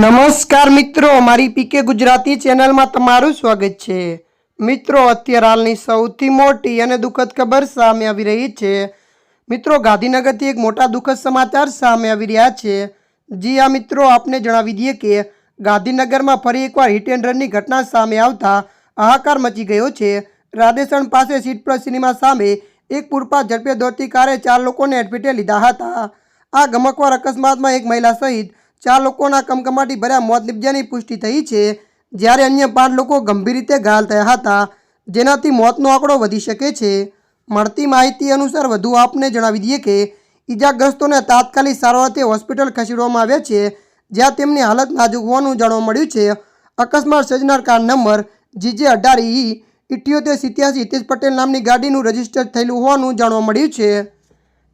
નમસ્કાર મિત્રો મારી પીકે ગુજરાતી ચેનલમાં તમારું સ્વાગત છે. મિત્રો, અત્યારે હાલની સૌથી મોટી અને દુઃખદ ખબર સામે આવી રહી છે. મિત્રો, ગાંધીનગરથી એક મોટા દુઃખદ સમાચાર સામે આવી રહ્યા છે. જી આ મિત્રો, આપને જણાવી દઈએ કે ગાંધીનગરમાં ફરી એકવાર હિટ એન્ડ રનની ઘટના સામે આવતા હાહાકાર મચી ગયો છે. રાધેસણ પાસે સીટ પ્લસ સિનેમા સામે એક પૂરપા ઝડપે દોડતી કારે ચાર લોકોને એડમિટે લીધા હતા. આ ગમકવાર અકસ્માતમાં એક મહિલા સહિત ચાર લોકોના કમકમાટી ભર્યા મોત નિપજ્યાની પુષ્ટિ થઈ છે, જ્યારે અન્ય પાંચ લોકો ગંભીર રીતે ઘાયલ થયા હતા, જેનાથી મોતનો આંકડો વધી શકે છે. મળતી માહિતી અનુસાર વધુ આપને જણાવી દઈએ કે, ઈજાગ્રસ્તોને તાત્કાલિક સારવારથી હોસ્પિટલ ખસેડવામાં આવ્યા છે, જ્યાં તેમની હાલત નાજુક હોવાનું જાણવા મળ્યું છે. અકસ્માત સર્જનાર કાર નંબર જીજે અઢાર ઈ ઇઠ્યોતેર સિત્યાસી હિતેશ પટેલ નામની ગાડીનું રજિસ્ટર થયેલું હોવાનું જાણવા મળ્યું છે.